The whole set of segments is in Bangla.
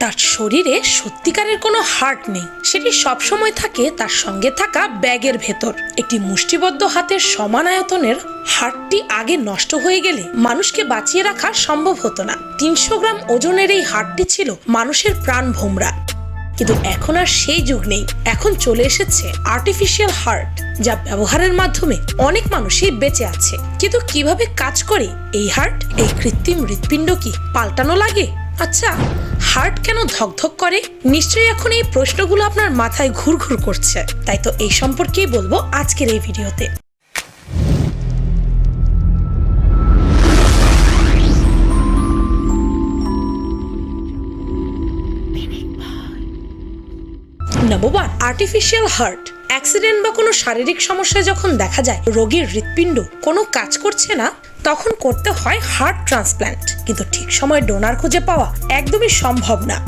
তার শরীরে সত্যিকারের কোনো হার্ট নেই। সেটি সবসময় থাকে তার সঙ্গে থাকা ব্যাগের ভেতর। একটি মুষ্টিবদ্ধ হাতের সমান আয়তনের হার্টটি আগে নষ্ট হয়ে গেলে মানুষকে বাঁচিয়ে রাখা সম্ভব হতো না। তিনশো গ্রাম ওজনের এই হার্টটি ছিল মানুষের প্রাণ ভোমরা। কিন্তু এখন আর সেই যুগ নেই। এখন চলে এসেছে আর্টিফিশিয়াল হার্ট যা ব্যবহারের মাধ্যমে অনেক মানুষই বেঁচে আছে। কিন্তু কীভাবে কাজ করে এই হার্ট এই কৃত্রিম হৃৎপিণ্ড কি পাল্টানো লাগে? আচ্ছা হার্ট কেন ধকধক করে? নিশ্চয়ই এখন এই প্রশ্নগুলো আপনার মাথায় ঘুরঘুর করছে। তাই তো এই সম্পর্কেই বলব আজকের এই ভিডিওতে। নাম্বার আর্টিফিশিয়াল হার্ট অ্যাক্সিডেন্ট বা কোনো শারীরিক সমস্যা যখন দেখা যায়, রোগীর হৃৎপিণ্ড কোনো কাজ করছে না? তখন করতে হয় হার্ট ট্রান্সপ্ল্যান্ট কিন্তু ঠিক সময় ডোনার খুঁজে পাওয়া একদমই সম্ভব না।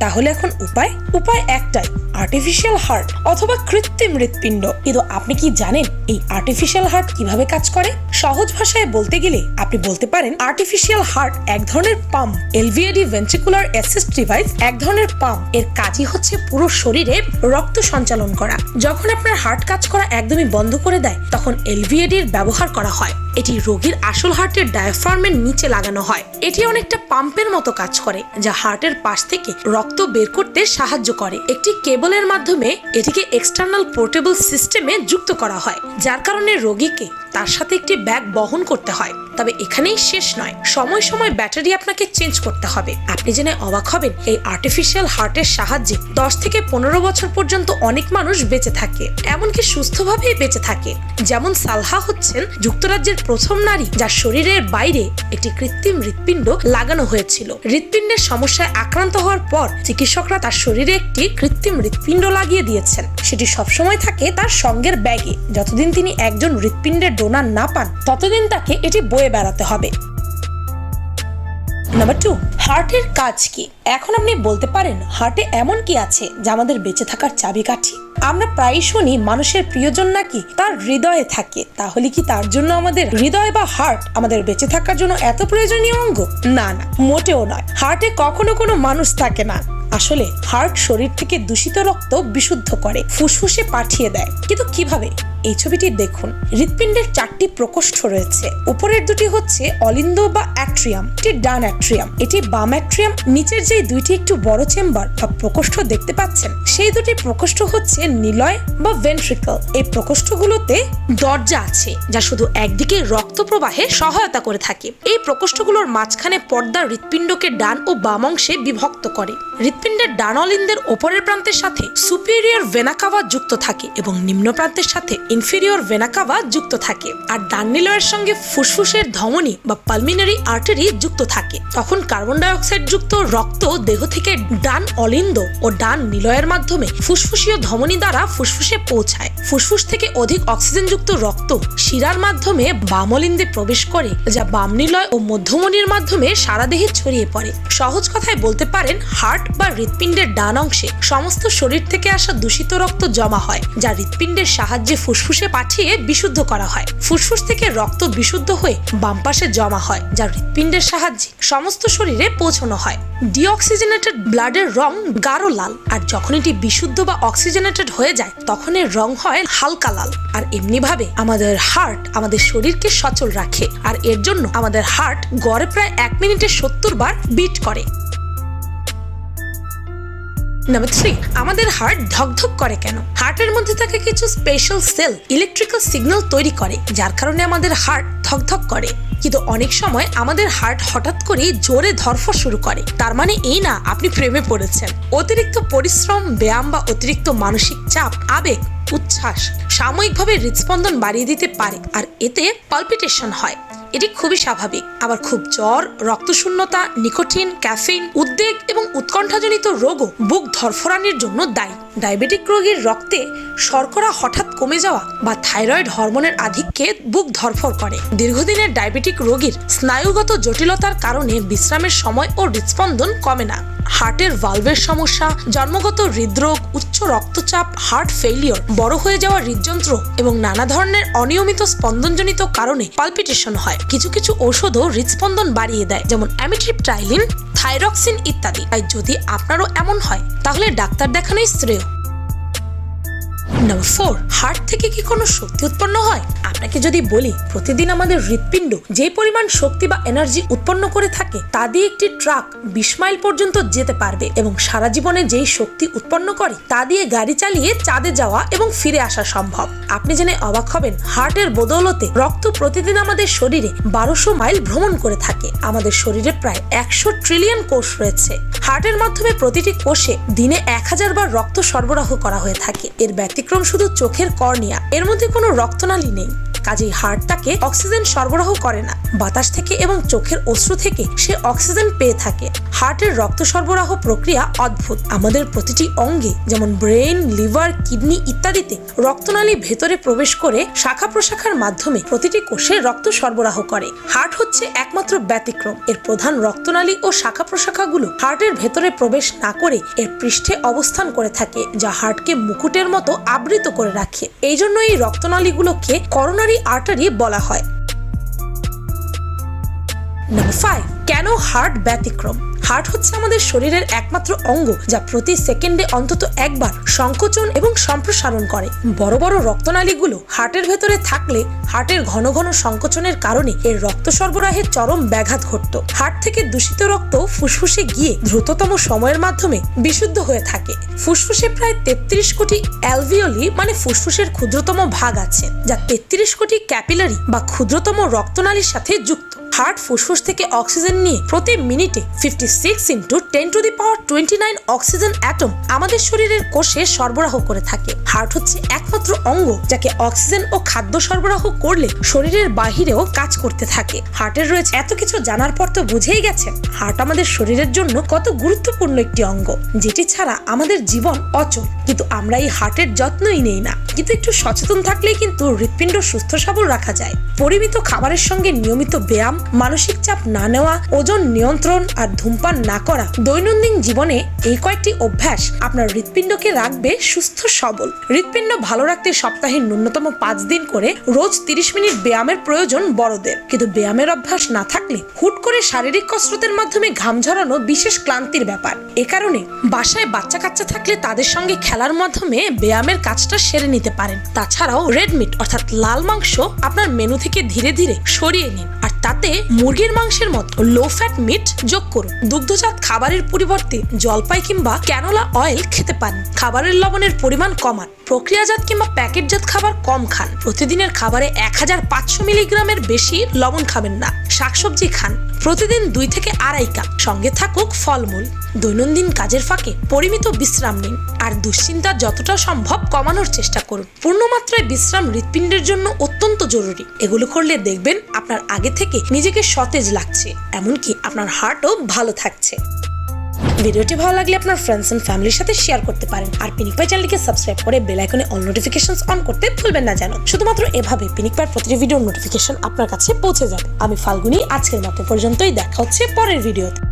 তাহলে এখন উপায়? উপায় একটাই আর্টিফিশিয়াল হার্ট অথবা কৃত্রিম হৃৎপিণ্ড। কিন্তু আপনি কি জানেন এই আর্টিফিশিয়াল হার্ট কীভাবে কাজ করে? সহজ ভাষায় বলতে গেলে আপনি বলতে পারেন আর্টিফিশিয়াল হার্ট এক ধরনের pump LVAD ventricular assist device এক ধরনের পাম্পের কাজই হচ্ছে পুরো শরীরে রক্ত সঞ্চালন করা। যখন আপনার হার্ট কাজ করা একদমই বন্ধ করে দেয়, তখন এলভিএডির ব্যবহার করা হয়। এটি রোগীর আসল হার্টের ডায়াফ্রামের নিচে লাগানো হয়। এটি অনেকটা পাম্পের মতো কাজ করে, যা হার্টের পাশ থেকে রক্ত বের করতে সাহায্য করে। একটি কেবলের মাধ্যমে এটিকে এক্সটার্নাল পোর্টেবল সিস্টেমে যুক্ত করা হয়, যার কারণে রোগীকে তার সাথে একটি ব্যাগ বহন করতে হয়। তবে এখানেই শেষ নয়, সময় সময় ব্যাটারি আপনাকে চেঞ্জ করতে হবে। আপনি জেনে অবাক হবেন, এই আর্টিফিশিয়াল হার্টের সাহায্যে দশ থেকে পনেরো বছর পর্যন্ত অনেক মানুষ বেঁচে থাকে, এমনকি সুস্থভাবেই বেঁচে থাকে। যেমন সালহা হচ্ছেন যুক্তরাজ্যের প্রথম নারী যার শরীরের বাইরে একটি কৃত্রিম হৃৎপিণ্ড লাগানো হয়েছিল। হৃৎপিণ্ডের সমস্যায় আক্রান্ত হওয়ার পর চিকিৎসকরা তার শরীরে একটি কৃত্রিম হৃৎপিণ্ড লাগিয়ে দিয়েছেন। সেটি সবসময় থাকে তার সঙ্গের ব্যাগে। যতদিন তিনি একজন হৃৎপিণ্ডের ডোনার না পান, ততদিন তাকে এটি বয়ে বেড়াতে হবে। নাম্বার টু, হার্টের কাজ কি? এখন আপনি বলতে পারেন হার্টে এমন কি আছে যা আমাদের বেঁচে থাকার চাবিকাঠি? আমরা প্রায় শুনি, মানুষের প্রিয়জন নাকি তার হৃদয়ে থাকে। তাহলে কি তার জন্য আমাদের হৃদয় বা হার্ট আমাদের বেঁচে থাকার জন্য এত প্রয়োজনীয় অঙ্গ? না না, মোটেও নয়। হার্টে কখনো কোনো মানুষ থাকে না। আসলে হার্ট শরীর থেকে দূষিত রক্ত বিশুদ্ধ করে, ফুসফুসে পাঠিয়ে দেয়। কিন্তু কীভাবে? এই ছবিটি দেখুন। হৃৎপিণ্ডের চারটি প্রকোষ্ঠ রয়েছে। উপরের দুটি হচ্ছে অলিন্দ বা অ্যাট্রিয়াম। এটি ডান অ্যাট্রিয়াম। এটি বাম অ্যাট্রিয়াম। নিচের যে দুইটি একটু বড় চেম্বার বা প্রকোষ্ঠ দেখতে পাচ্ছেন, সেই দুটি প্রকোষ্ঠ হচ্ছে নিলয় বা ভেন্ট্রিকল। এই প্রকোষ্ঠগুলোতে দরজা আছে, যা শুধু একদিকে রক্ত প্রবাহে সহায়তা করে থাকে। এই প্রকোষ্ঠগুলোর মাঝখানে পর্দা হৃৎপিণ্ডকে ডান ও বাম অংশে বিভক্ত করে। হৃৎপিণ্ডের ডান অলিন্দের ওপরের প্রান্তের সাথে সুপিরিয়র ভেনাকাভা যুক্ত থাকে এবং নিম্ন প্রান্তের সাথে ইনফিরিয়র ভেনাকাভা যুক্ত থাকে, আর ডান নিলয়ের সঙ্গে ফুসফুসের ধমনী বা পালমিনারি আর্টারি যুক্ত থাকে। তখন কার্বন ডাইঅক্সাইড যুক্ত রক্ত দেহ থেকে ডান অলিন্দ ও ডান নিলয়ের মাধ্যমে ফুসফুসীয় ধমনী দ্বারা ফুসফুসে পৌঁছায়। ফুসফুস থেকে অধিক অক্সিজেনযুক্ত রক্ত শিরার মাধ্যমে বামলিন্দে প্রবেশ করে, যা বাম নিলয় ও মধ্যমণির মাধ্যমে সারা দেহে ছড়িয়ে পড়ে। সহজ কথায় বলতে পারেন, হার্ট বা হৃৎপিণ্ডের ডান অংশে সমস্ত শরীর থেকে আসা দূষিত রক্ত জমা হয়, যা হৃৎপিণ্ডের সাহায্যে ফুসফুসে পাঠিয়ে বিশুদ্ধ করা হয়। ফুসফুস থেকে রক্ত বিশুদ্ধ হয়ে বাম পাশে জমা হয়, যা হৃৎপিণ্ডের সাহায্যে সমস্ত শরীরে পৌঁছানো হয়। ডিঅক্সিজেনেটেড ব্লাডের রং গাঢ় লাল, আর যখন এটি বিশুদ্ধ বা অক্সিজেনেটেড হয়ে যায় তখন এর রং হয় হালকা লাল। আর এমনিভাবে আমাদের হার্ট আমাদের শরীরকে সচল রাখে। আর এর জন্য আমাদের হার্ট গড়ে প্রায় এক মিনিটে সত্তর বার বিট করে। নাম্বার থ্রি আমাদের হার্ট ধকধক করে কেন? হার্টের মধ্যে থাকে কিছু স্পেশাল সেল ইলেকট্রিক্যাল সিগন্যাল তৈরি করে, যার কারণে আমাদের হার্ট ধকধক করে। কিন্তু অনেক সময় আমাদের হার্ট হঠাৎ করে জোরে ধরফর শুরু করে। তার মানে এই না, আপনি প্রেমে পড়েছেন। অতিরিক্ত পরিশ্রম, ব্যায়াম বা অতিরিক্ত মানসিক চাপ, আবেগ উচ্ছ্বাস। সাময়িকভাবে হৃদস্পন্দন বাড়িয়ে দিতে পারে আর এতে পালপিটেশন হয়। এটি খুবই স্বাভাবিক। আবার খুব জ্বর, রক্তশূন্যতা, নিকোটিন ক্যাফিন উদ্বেগ এবং উৎকণ্ঠাজনিত রোগও বুক ধরফরানির জন্য দায়ী। ডায়াবেটিক রোগীর রক্তে শর্করা হঠাৎ কমে যাওয়া বা থাইরয়েড হরমোনের আধিক্যে বুক ধরফর করে। দীর্ঘদিনের ডায়াবেটিক রোগীর স্নায়ুগত জটিলতার কারণে বিশ্রামের সময় ও হৃদস্পন্দন কমে না। হার্টের ভালভের সমস্যা, জন্মগত হৃদরোগ, উচ্চ রক্তচাপ হার্ট ফেইলিওর বড় হয়ে যাওয়া হৃদযন্ত্র এবং নানা ধরনের অনিয়মিত স্পন্দনজনিত কারণে পালপিটেশন হয়। কিছু কিছু ঔষধও হৃদস্পন্দন বাড়িয়ে দেয়, যেমন অ্যামিট্রিপটাইলিন থাইরক্সিন ইত্যাদি। তাই যদি আপনারও এমন হয়, তাহলে ডাক্তার দেখানোই শ্রেয়। নাম্বার ফোর হার্ট থেকে কি কোনো শক্তি উৎপন্ন হয়? আপনাকে যদি বলি, প্রতিদিন আমাদের হৃৎপিণ্ড যে পরিমাণ শক্তি বা এনার্জি উৎপন্ন করে থাকে, তা দিয়ে একটি ট্রাক বিশ মাইল পর্যন্ত যেতে পারবে এবং সারা জীবনে যেই শক্তি উৎপন্ন করে, তা দিয়ে গাড়ি চালিয়ে চাঁদে যাওয়া এবং ফিরে আসা সম্ভব। আপনি জেনে অবাক হবেন হার্টের বদৌলতে রক্ত প্রতিদিন আমাদের শরীরে বারোশো মাইল ভ্রমণ করে থাকে। আমাদের শরীরে প্রায় একশো ট্রিলিয়ন কোষ রয়েছে। হার্টের মাধ্যমে প্রতিটি কোষে দিনে এক হাজার বার রক্ত সরবরাহ করা হয়ে থাকে। এর ব্যতিক্রম শুধু চোখের কর্নিয়া। এর মধ্যে কোনো রক্তনালী নেই। কাজেই হার্ট তাকে অক্সিজেন সরবরাহ করে না। বাতাস থেকে এবং চোখের অশ্রু থেকে সে অক্সিজেন পেয়ে থাকে। হার্টের রক্ত সরবরাহ প্রক্রিয়া অদ্ভুত। আমাদের প্রতিটি অঙ্গে, যেমন ব্রেন, লিভার, কিডনি ইত্যাদিতে রক্তনালী ভেতরে প্রবেশ করে শাখা প্রশাখার মাধ্যমে প্রতিটি কোষে রক্ত সরবরাহ করে। হার্ট হচ্ছে একমাত্র ব্যতিক্রম। এর প্রধান রক্তনালী ও শাখা প্রশাখাগুলো হার্টের ভেতরে প্রবেশ না করে এর পৃষ্ঠে অবস্থান করে থাকে, যা হার্টকে মুকুটের মতো আবৃত করে রাখে। এই জন্য এই রক্তনালীগুলোকে করোনারি আর্টারি বলা হয়। নাম্বার ফাইভ কেন হার্ট ব্যতিক্রম? হার্ট হচ্ছে আমাদের শরীরের একমাত্র অঙ্গ, যা প্রতি সেকেন্ডে অন্তত একবার সংকোচন এবং সম্প্রসারণ করে। বড় বড় রক্তনালীগুলো হার্টের ভেতরে থাকলে হার্টের ঘন ঘন সংকোচনের কারণে এর রক্ত সরবরাহের চরম ব্যাঘাত ঘটত। হার্ট থেকে দূষিত রক্ত ফুসফুসে গিয়ে দ্রুততম সময়ের মাধ্যমে বিশুদ্ধ হয়ে থাকে। ফুসফুসে প্রায় তেত্রিশ কোটি অ্যালভিওলি মানে ফুসফুসের ক্ষুদ্রতম ভাগ আছে, যা তেত্রিশ কোটি ক্যাপিলারি বা ক্ষুদ্রতম রক্তনালীর সাথে যুক্ত। হার্ট ফুসফুস থেকে অক্সিজেন নিয়ে প্রতি মিনিটে fifty six into ten to the power twenty nine oxygen atom আমাদের শরীরের কোষে সরবরাহ করে থাকে। হার্ট হচ্ছে একমাত্র অঙ্গ যাকে অক্সিজেন ও খাদ্য সরবরাহ করলে শরীরের বাহিরেও কাজ করতে থাকে। হার্টের রয়েছে এত কিছু জানার পর তো বুঝেই গেছেন, হার্ট আমাদের শরীরের জন্য কত গুরুত্বপূর্ণ একটি অঙ্গ, যেটি ছাড়া আমাদের জীবন অচল। কিন্তু আমরা এই হার্টের যত্নই নেই না। কিন্তু একটু সচেতন থাকলেই কিন্তু হৃৎপিণ্ড সুস্থ সবল রাখা যায়। পরিমিত খাবারের সঙ্গে নিয়মিত ব্যায়াম মানসিক চাপ না নেওয়া, ওজন নিয়ন্ত্রণ আর ধূমপান না করা দৈনন্দিন জীবনে এই কয়েকটি অভ্যাস আপনার হৃৎপিণ্ডকে রাখবে সুস্থ সবল। হৃৎপিণ্ড ভালো রাখতে সপ্তাহে ন্যূনতম পাঁচ দিন করে রোজ তিরিশ মিনিট ব্যায়ামের প্রয়োজন বড়দের। কিন্তু ব্যায়ামের অভ্যাস না থাকলে হুট করে শারীরিক কসরতের মাধ্যমে ঘাম ঝরানো বিশেষ ক্লান্তির ব্যাপার। এ কারণে বাসায় বাচ্চা কাচ্চা থাকলে তাদের সঙ্গে খেলার মাধ্যমে ব্যায়ামের কাজটা সেরে নিতে পারেন। তাছাড়াও রেড মিট অর্থাৎ লাল মাংস আপনার মেনু থেকে ধীরে ধীরে সরিয়ে নিন। আর তাতে মুরগির মাংসের মতো লো ফ্যাট মিট যোগ করুন। দুগ্ধজাত খাবারের পরিবর্তে জলপাই কিংবা ক্যানোলা অয়েল খেতে পারেন। খাবারের লবণের পরিমাণ কমান। প্রক্রিয়াজাত কিংবা প্যাকেটজাত খাবার কম খান। প্রতিদিনের খাবারে এক হাজার পাঁচশো মিলিগ্রামের বেশি লবণ খাবেন না। শাকসবজি খান। প্রতিদিন দুই থেকে আড়াই কাপ। সঙ্গে থাকুক ফলমূল। দৈনন্দিন কাজের ফাঁকে পরিমিত বিশ্রাম নিন আর দুশ্চিন্তা যতটা সম্ভব কমানোর চেষ্টা করুন। পূর্ণমাত্রায় বিশ্রাম হৃৎপিণ্ডের জন্য অত্যন্ত জরুরি। এগুলো করলে দেখবেন আপনার আগে থেকে নিজেকে সতেজ লাগছে, এমনকি আপনার হার্টও ভালো থাকছে। ভিডিওটি ভালো লাগলে আপনার ফ্রেন্ডস এন্ড ফ্যামিলির সাথে শেয়ার করতে পারেন। আর পিনিক পাই চ্যানেলকে সাবস্ক্রাইব করে বেল আইকনে অল নোটিফিকেশনস অন করতে ভুলবেন না যেন শুধুমাত্র এভাবে পিনিক পাই প্রতিটি ভিডিওর নোটিফিকেশন আপনার কাছে পৌঁছে যাবে। আমি ফাল্গুনি, আজকের মতো পর্যন্তই। দেখা হচ্ছে পরের ভিডিওতে